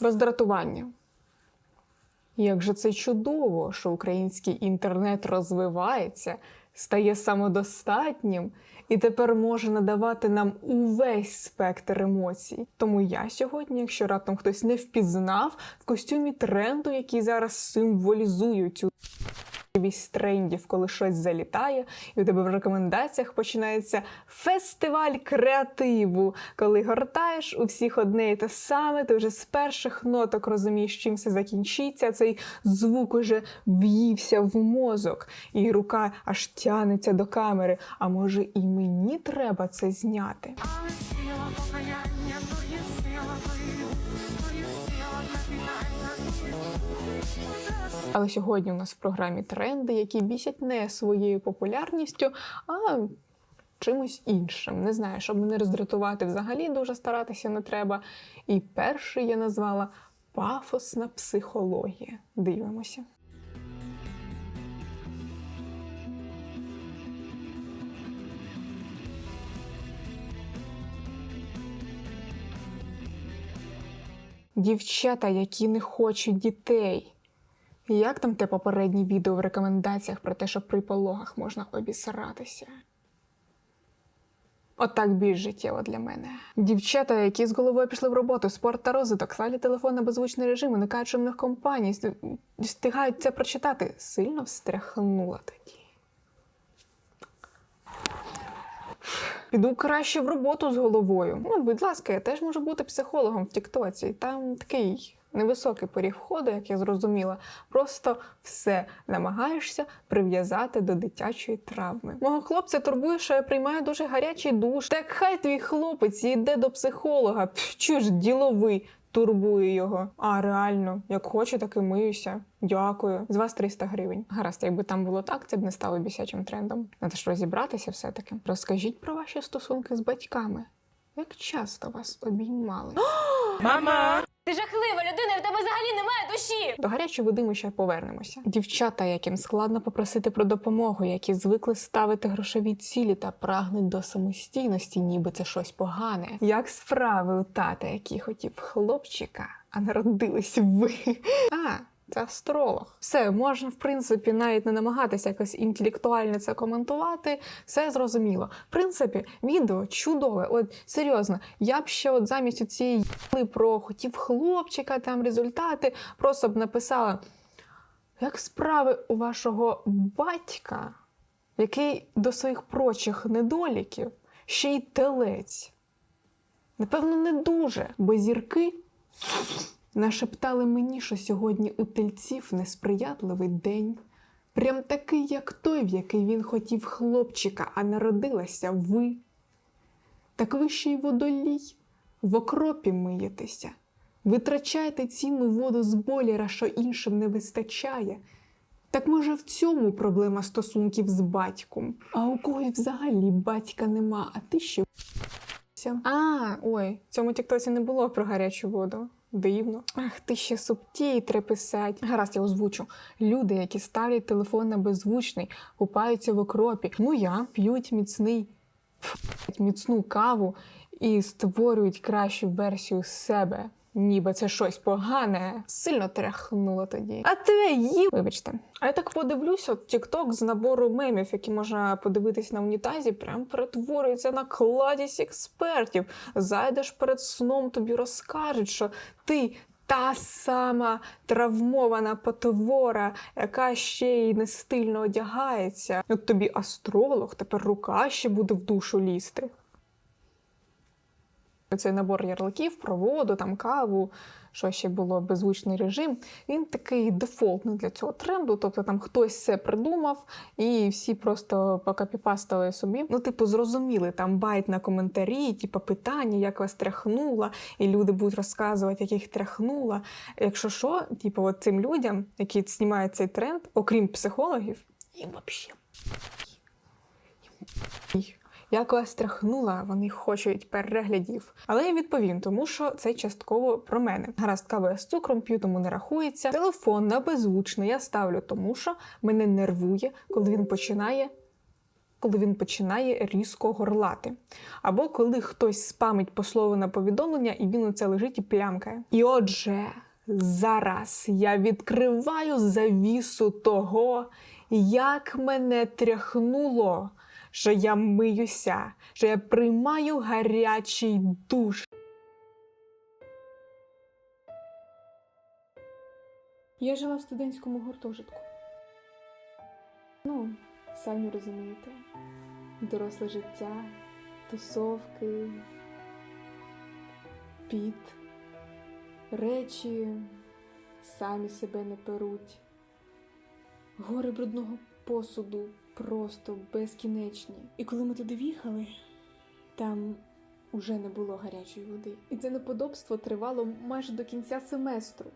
роздратування. Як же це чудово, що український інтернет розвивається, стає самодостатнім і тепер може надавати нам увесь спектр емоцій. Тому я сьогодні, якщо раптом хтось не впізнав, в костюмі тренду, який зараз символізує цю Вісь трендів, коли щось залітає, і у тебе в рекомендаціях починається фестиваль креативу. Коли гортаєш у всіх одне і те саме, ти вже з перших ноток розумієш, чим все закінчиться. Цей звук уже в'ївся в мозок, і рука аж тянеться до камери. А може, і мені треба це зняти? Сила покаяння, Але сьогодні у нас в програмі тренди, які бісять не своєю популярністю, а чимось іншим. Не знаю, щоб мене роздратувати взагалі дуже старатися не треба. І перший я назвала пафосна психологія. Дивимося. Дівчата, які не хочуть дітей. Як там те попереднє відео в рекомендаціях про те, що при пологах можна обісратися? Отак більш життєво для мене. Дівчата, які з головою пішли в роботу, спорт та розвиток, ставлять телефон на беззвучний режим, уникають шумних компаній, встигають це прочитати, сильно встряхнула тоді. Піду краще в роботу з головою. Ну, будь ласка, я теж можу бути психологом в Тіктоці. Там такий невисокий поріг входу, як я зрозуміла. Просто все намагаєшся прив'язати до дитячої травми. Мого хлопця турбує, що я приймаю дуже гарячий душ. Так хай твій хлопець йде до психолога. Чуж діловий. Турбує його. А реально, як хочу, так і миюся. Дякую. З вас 300 гривень. Гаразд, якби там було так, це б не стало бісячим трендом. Треба ж розібратися все-таки. Розкажіть про ваші стосунки з батьками. Як часто вас обіймали? Ти жахлива людина, в тебе взагалі немає душі. До гарячої води ми ще повернемося. Дівчата, яким складно попросити про допомогу, які звикли ставити грошові цілі та прагнуть до самостійності, ніби це щось погане. Як справи у тата, який хотів хлопчика, а народились ви. А, це астролог. Все, можна, в принципі, навіть не намагатися якось інтелектуально це коментувати. Все зрозуміло. В принципі, відео чудове. От серйозно, я б ще от замість цієї про хотів хлопчика, там результати, просто б написала, як справи у вашого батька, який до своїх прочих недоліків ще й телець. Напевно, не дуже, бо зірки нашептали мені, що сьогодні у тельців несприятливий день. Прям такий, як той, в який він хотів хлопчика, а народилася ви. Так ви ще й водолій, в окропі миєтеся. Витрачаєте цінну воду з бойлера, що іншим не вистачає. Так може в цьому проблема стосунків з батьком? А у когось взагалі батька нема, а ти ще. А, ой, в цьому тіктоці не було про гарячу воду. Дивно. Ах, ти ще субтітри писать. Гаразд, я озвучу. Люди, які ставлять телефон на беззвучний, купаються в окропі. Ну я п'ють міцний міцну каву і створюють кращу версію себе. Ніби це щось погане, сильно тряхнуло тоді. А тебе їв. Вибачте. А я так подивлюся, от TikTok з набору мемів, які можна подивитись на унітазі, прям перетворюється на кладість експертів. Зайдеш перед сном, тобі розкажуть, що ти. Та сама травмована потвора, яка ще й не стильно одягається. От тобі астролог, тепер рука ще буде в душу лізти. Цей набор ярликів про воду, там каву, що ще було беззвучний режим. Він такий дефолтний для цього тренду. Тобто там хтось це придумав, і всі просто покопіпастили собі. Ну, типу, зрозуміли там байт на коментарі, типу питання, як вас тряхнула, і люди будуть розказувати, як їх тряхнула. Якщо що, типу, от цим людям, які знімають цей тренд, окрім психологів, їм взагалі. Як вас тряхнула, вони хочуть переглядів. Але я відповім, тому що це частково про мене. Гаразд, каву з цукром п'ю, тому не рахується. Телефон на беззвучний я ставлю, тому що мене нервує, коли він починає коли він починає різко горлати, або коли хтось спамить по слову на повідомлення, і він оце лежить і плямкає. І отже, зараз я відкриваю завісу того, як мене тряхнуло, що я миюся, що я приймаю гарячий душ. Я жила в студентському гуртожитку. Ну, самі розумієте, доросле життя, тусовки, піт, речі самі себе не перуть, гори брудного посуду просто безкінечні. І коли ми туди в'їхали, там уже не було гарячої води. І це неподобство тривало майже до кінця семестру.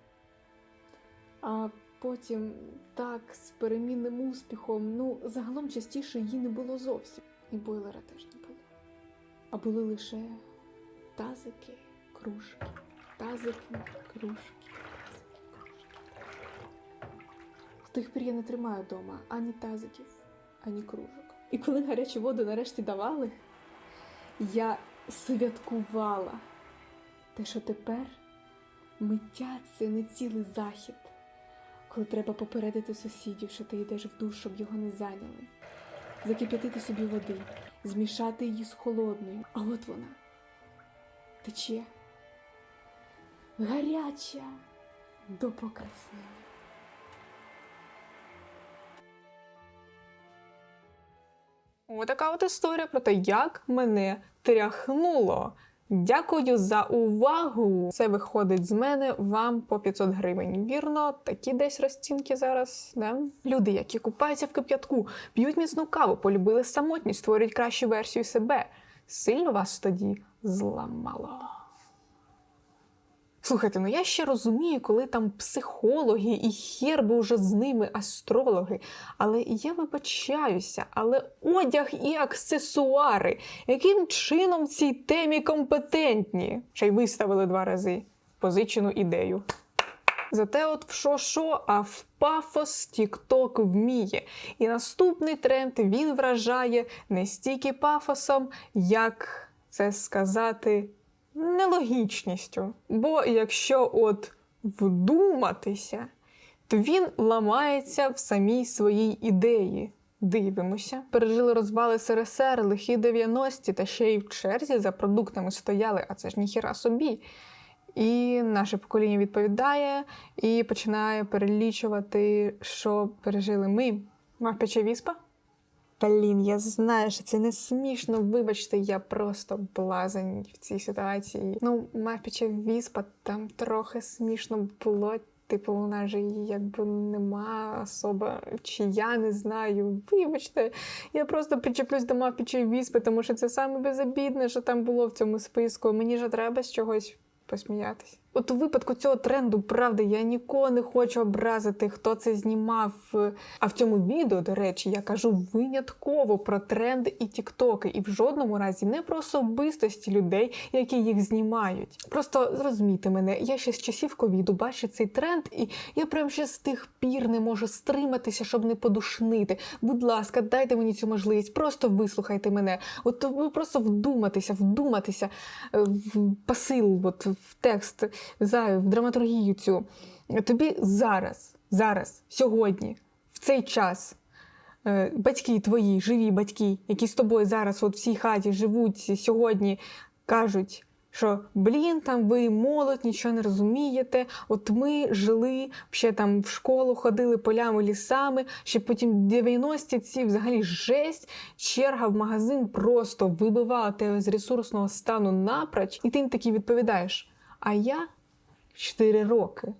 А потім так, з перемінним успіхом, ну, загалом частіше її не було зовсім. І бойлера теж не було. А були лише тазики, кружки, тазики, кружки. З тих пір я не тримаю вдома ані тазиків, ані кружок. І коли гарячу воду нарешті давали, я святкувала те, що тепер миття це не цілий захід коли треба попередити сусідів, що ти йдеш в душ, щоб його не зайняли, закип'ятити собі води, змішати її з холодною. А от вона тече гаряча до покраснення. Отака от історія про те, як мене тряхнуло. Дякую за увагу. Це виходить з мене вам по 500 гривень. Вірно, такі десь розцінки зараз. Да? Люди, які купаються в кип'ятку, п'ють міцну каву, полюбили самотність, створюють кращу версію себе. Сильно вас тоді зламало. Слухайте, ну я ще розумію, коли там психологи і хер би вже з ними астрологи. Але я вибачаюся, але одяг і аксесуари, яким чином в цій темі компетентні? Ще й виставили два рази позичену ідею. Зате от в що-що, а в пафос TikTok вміє. І наступний тренд він вражає не стільки пафосом, як це сказати, нелогічністю. Бо якщо от вдуматися, то він ламається в самій своїй ідеї. Дивимося. Пережили розвали СРСР, лихі 90-ті, та ще й в черзі за продуктами стояли, а це ж ніхіра собі. І наше покоління відповідає і починає перелічувати, що пережили ми. Мавпяча віспа? Блін, я знаю, що це не смішно. Вибачте, я просто блазень в цій ситуації. Ну, мавпяча віспа там трохи смішно було. Типу, вона ж її якби нема особа, чи я не знаю. Вибачте, я просто причеплюсь до мавпічої віспи, тому що це саме безобідне, що там було в цьому списку. Мені ж треба з чогось посміятись. От у випадку цього тренду, правда, я нікого не хочу образити, хто це знімав. А в цьому відео, до речі, я кажу винятково про тренди і тіктоки, і в жодному разі не про особистості людей, які їх знімають. Просто зрозумійте мене, я ще з часів ковіду бачу цей тренд, і я прям ще з тих пір не можу стриматися, щоб не подушнити. Будь ласка, дайте мені цю можливість, просто вислухайте мене. От ви просто вдуматися, вдуматися е, в посил, от в текст, в драматургію цю. Тобі зараз, зараз, сьогодні, в цей час. е, Батьки твої, живі батьки, які з тобою зараз от в цій хаті живуть сьогодні, кажуть, що блін, там ви молодь, нічого не розумієте. От ми жили, ще там в школу ходили полями, лісами, ще потім 90-ті ці взагалі жесть, черга в магазин просто вибивала тебе з ресурсного стану напроч, і ти їм таки відповідаєш. А я 4 роки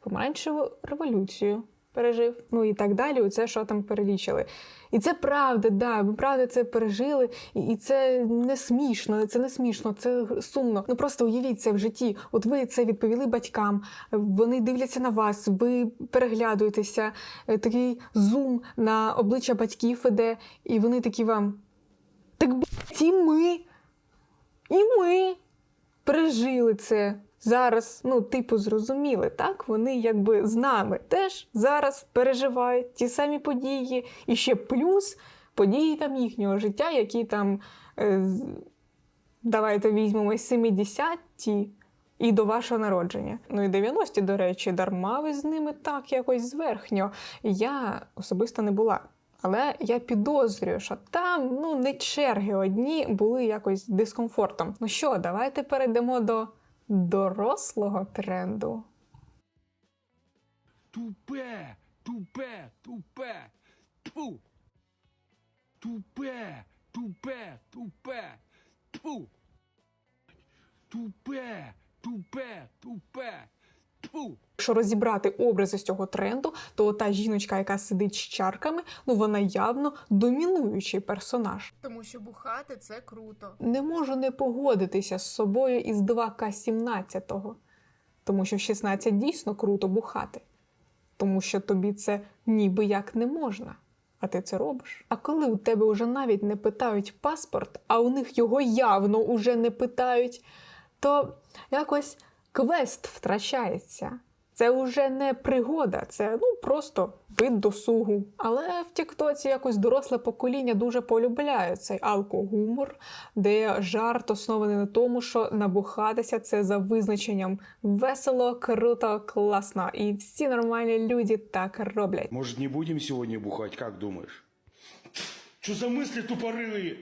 помаранчеву революцію пережив. Ну і так далі. Оце що там перелічили. І це правда, да, ми правда це пережили, і, і це не смішно, це не смішно, це сумно. Ну просто уявіть це в житті. От ви це відповіли батькам, вони дивляться на вас, ви переглядуєтеся, е, такий зум на обличчя батьків іде, і вони такі вам. Так блядь, і ми, і ми пережили це. Зараз, ну, типу, зрозуміли, так? Вони якби з нами теж зараз переживають ті самі події. І ще плюс події там їхнього життя, які там, е, давайте візьмемо 70-ті і до вашого народження. Ну і 90-ті, до речі, дарма ви з ними так якось зверхньо. Я особисто не була. Але я підозрюю, що там ну не черги одні були якось дискомфортом. Ну що, давайте перейдемо до дорослого тренду. Тупе, тупе, тупе. Тьфу. Тупе, тупе, тупе. Тьфу. Тупе, тупе, тупе. Якщо розібрати образи з цього тренду, то та жіночка, яка сидить з чарками, ну вона явно домінуючий персонаж. Тому що бухати це круто. Не можу не погодитися з собою із 2К17, тому що в 16 дійсно круто бухати, тому що тобі це ніби як не можна. А ти це робиш. А коли у тебе вже навіть не питають паспорт, а у них його явно уже не питають, то якось квест втрачається. Це вже не пригода, це ну просто вид досугу. Але в Тіктоці якось доросле покоління дуже полюбляє цей алкогумор, де жарт оснований на тому, що набухатися це за визначенням весело, круто, класно. І всі нормальні люди так роблять. Может, не будем сегодня бухать, как думаешь? Что за мысли тупорылые?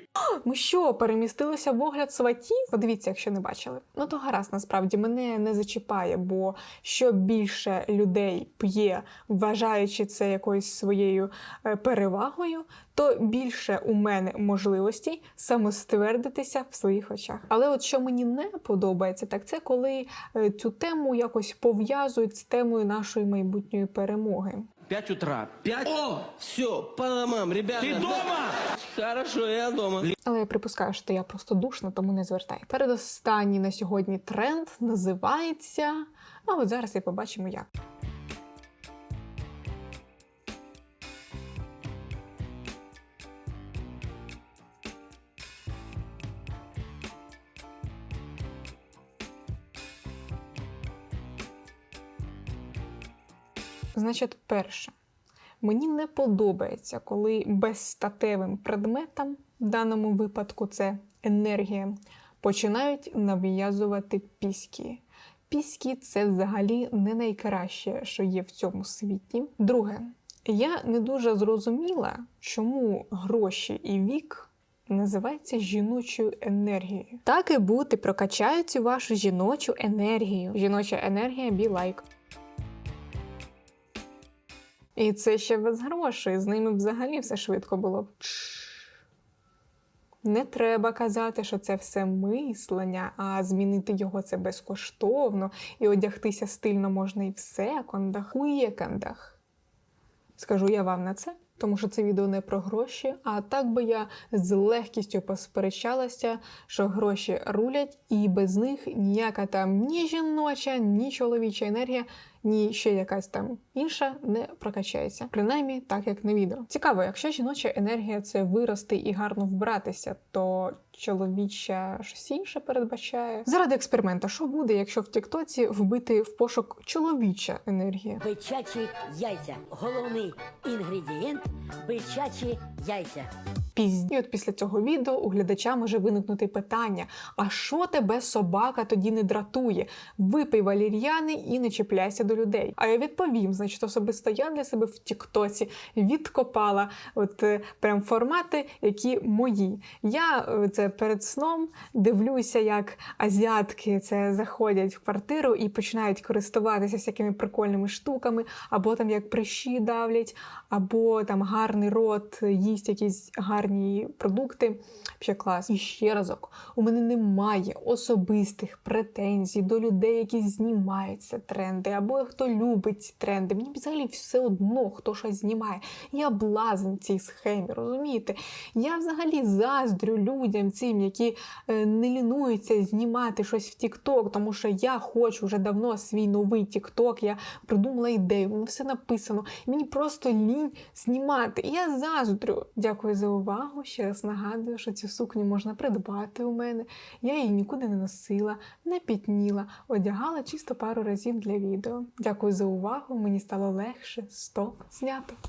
Ми що, перемістилися в огляд сватів? Подивіться, якщо не бачили. Ну то гаразд, насправді мене не зачіпає, бо що більше людей п'є, вважаючи це якоюсь своєю е, перевагою, то більше у мене можливостей самоствердитися в своїх очах. Але от що мені не подобається, так це коли е, цю тему якось пов'язують з темою нашої майбутньої перемоги. 5 утра. 5? О, все, по домам, ребята. Ти дома? Хорошо, я дома. Але я припускаю, що я просто душна, тому не звертай. Передостанній на сьогодні тренд називається. А от зараз і побачимо як. Значить, перше. Мені не подобається, коли безстатевим предметам, в даному випадку це енергія, починають нав'язувати піськи. Піськи це взагалі не найкраще, що є в цьому світі. Друге, я не дуже зрозуміла, чому гроші і вік називаються жіночою енергією. Так і бути, прокачають цю вашу жіночу енергію. Жіноча енергія be like. І це ще без грошей. З ними взагалі все швидко було. Не треба казати, що це все мислення, а змінити його це безкоштовно, і одягтися стильно можна і в секондах, у єкендах. Скажу я вам на це, тому що це відео не про гроші, а так би я з легкістю посперечалася, що гроші рулять, і без них ніяка там ні жіноча, ні чоловіча енергія, ні ще якась там інша не прокачається. Принаймні, так як на відео. Цікаво, якщо жіноча енергія це вирости і гарно вбратися, то чоловіча щось інше передбачає. Заради експерименту, що буде, якщо в Тіктоці вбити в пошук чоловіча енергія? Бичачі яйця. Головний інгредієнт бичачі яйця. Пізні. І от після цього відео у глядача може виникнути питання: а що тебе собака тоді не дратує? Випий валір'яни і не чіпляйся до людей. А я відповім, значить, особисто я для себе в Тіктоці відкопала от е, прям формати, які мої. Я е, це перед сном дивлюся, як азіатки це заходять в квартиру і починають користуватися всякими прикольними штуками, або там як прищі давлять, або там гарний рот їсть якісь гарні продукти. Ще клас. І ще разок, у мене немає особистих претензій до людей, які знімають ці тренди, або хто любить ці тренди. Мені взагалі все одно, хто щось знімає. Я блазен цій схемі, розумієте? Я взагалі заздрю людям цим, які е, не лінуються знімати щось в TikTok, тому що я хочу вже давно свій новий TikTok, я придумала ідею, воно все написано. Мені просто лінь знімати. І я заздрю. Дякую за увагу. Ще раз нагадую, що цю сукню можна придбати у мене. Я її нікуди не носила, не пітніла, одягала чисто пару разів для відео. Дякую за увагу. Мені стало легше. Стоп, знято.